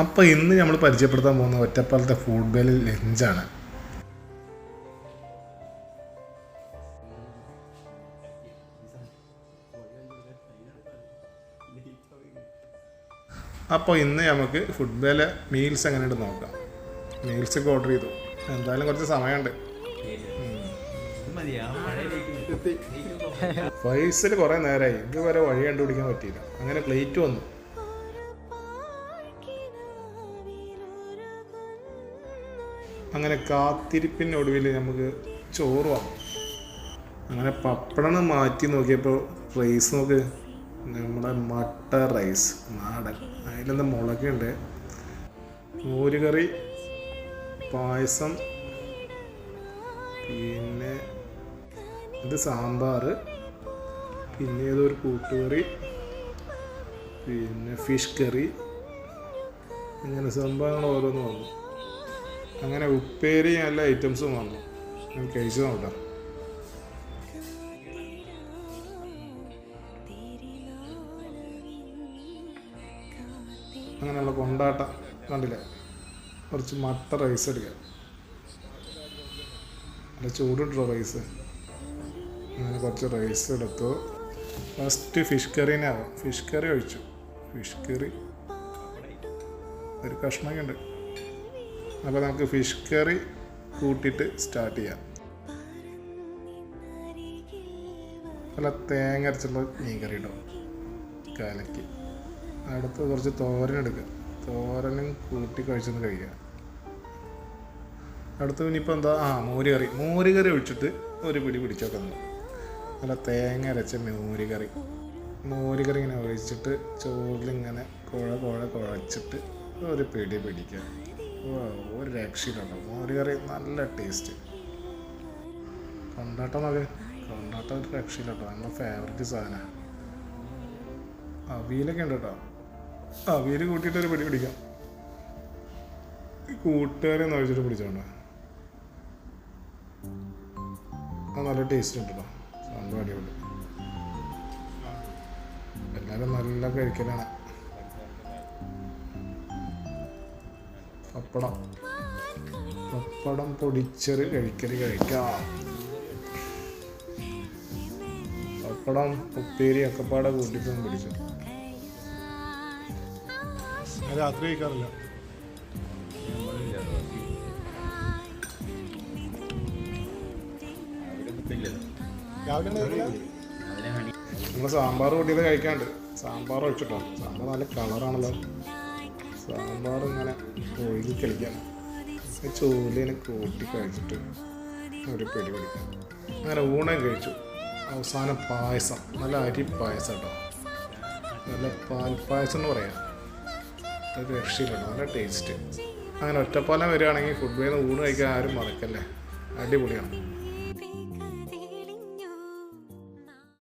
അപ്പോൾ ഇന്ന് നമ്മൾ പരിചയപ്പെടുത്താൻ പോകുന്ന ഒറ്റപ്പാലത്തെ ഫുഡ് ബേലിൽ ലഞ്ചാണ്. അപ്പോൾ ഇന്ന് നമുക്ക് ഫുഡ് ബേല മീൽസ് എങ്ങനെയുണ്ട് നോക്കാം. മീൽസ് ഒക്കെ ഓർഡർ ചെയ്തു. എന്തായാലും കുറച്ച് സമയമുണ്ട്. ഫൈസിൽ കുറേ നേരമായി ഇതുവരെ വഴി കണ്ടുപിടിക്കാൻ പറ്റിയില്ല. അങ്ങനെ പ്ലേറ്റ് വന്നു. അങ്ങനെ കാത്തിരിപ്പിനൊടുവിൽ നമുക്ക് ചോറ് വന്നു അങ്ങനെ പപ്പടം മാറ്റി നോക്കിയപ്പോൾ റൈസ് നോക്ക്. നമ്മുടെ മട്ട റൈസ് നാടൻ. അതിലെന്താ മുളകുണ്ട്? മോരുകറി പായസം പിന്നെ ഇത് സാമ്പാർ പിന്നെ ഏതൊരു കൂട്ടുകറി പിന്നെ ഫിഷ് കറി ഇങ്ങനെ സംഭവങ്ങൾ ഓരോന്ന് വന്നു. അങ്ങനെ ഉപ്പേരി നല്ല ഐറ്റംസും വന്നു. ഞാൻ കഴിച്ചു നോക്കാം. അങ്ങനെയുള്ള കൊണ്ടാട്ട കണ്ടില്ലേ? കുറച്ച് മട്ട റൈസ് എടുക്കാം. നല്ല ചൂടിട്ടോ റൈസ് അങ്ങനെ കുറച്ച് റൈസ് എടുത്തു. ഫസ്റ്റ് ഫിഷ് കറീനെ ആവാം ഫിഷ് കറി ഒഴിച്ചു. ഫിഷ് കറി ഒരു കഷ്ണമൊക്കെ ഉണ്ട്. അപ്പോൾ നമുക്ക് ഫിഷ് കറി കൂട്ടിയിട്ട് സ്റ്റാർട്ട് ചെയ്യാം. നല്ല തേങ്ങ അരച്ചുള്ള മീൻ കറി ഇടും കലക്കി. അടുത്ത് കുറച്ച് തോരൻ എടുക്കുക തോരനും കൂട്ടി കഴിച്ചൊന്ന് കഴിക്കുക അടുത്ത് ഇനിയിപ്പോൾ എന്താ? ആ മോര് കറി മോര് കറി ഒഴിച്ചിട്ട് ഒരു പിടി പിടിച്ചൊക്കെ നല്ല തേങ്ങ അരച്ച മോര് കറി മോര് ഇങ്ങനെ ഒഴിച്ചിട്ട് ചോറിലിങ്ങനെ കുഴ കുഴ കുഴച്ചിട്ട് ഒരു പിടി പിടിക്കുക ഒരു രക്ഷയിലുണ്ടോ മോര് കറി നല്ല ടേസ്റ്റ് കൊണ്ടാട്ടം മകൻ. കൊണ്ടാട്ടം ഒരു രക്ഷയിലുണ്ടോ നമ്മുടെ ഫേവറേറ്റ് സാധനമാണ് അവിയലൊക്കെ ഉണ്ട് കേട്ടോ. അവിയൽ കൂട്ടിയിട്ട് ഒരു പിടി പിടിക്കാം. കൂട്ടുകാരെ ഒന്ന് ഒഴിച്ചിട്ട് പിടിച്ചോണ്ട അത് നല്ല ടേസ്റ്റ് ഉണ്ട് കേട്ടോ. സംഭവം അടിപൊളി. എല്ലാവരും നല്ല കഴിക്കലാണ്. പപ്പടം. പപ്പടം പൊടിച്ചത് കഴിക്കൽ കഴിക്കാം. പപ്പടം ഉപ്പേരി അക്കപ്പാടെ പാടെ കൂട്ടിപ്പം പിടിച്ചു. രാത്രി കഴിക്കാറില്ല. നമ്മൾ സാമ്പാർ കൂട്ടിയത് കഴിക്കാണ്ട്. സാമ്പാർ ഒഴിച്ചിട്ടോ? സാമ്പാർ നല്ല കളറാണല്ലോ. സാമ്പാർ ഇങ്ങനെ ഒഴുകി കളിക്കണം ചോലിനെ കൂട്ടി കഴിച്ചിട്ട് ഒരു പിടി പിടിക്കാം. അങ്ങനെ ഊണം കഴിച്ചു. അവസാനം പായസം. നല്ല അരി പായസം കേട്ടോ നല്ല പാൽ പായസം എന്ന് പറയാം. ഒരു രക്ഷയില്ല നല്ല ടേസ്റ്റ് അങ്ങനെ ഒറ്റപ്പാലം വരികയാണെങ്കിൽ ഫുഡ് വേന്ന് ഊണ് കഴിക്കാൻ ആരും മറക്കല്ലേ? അടിപൊളിയാണ്.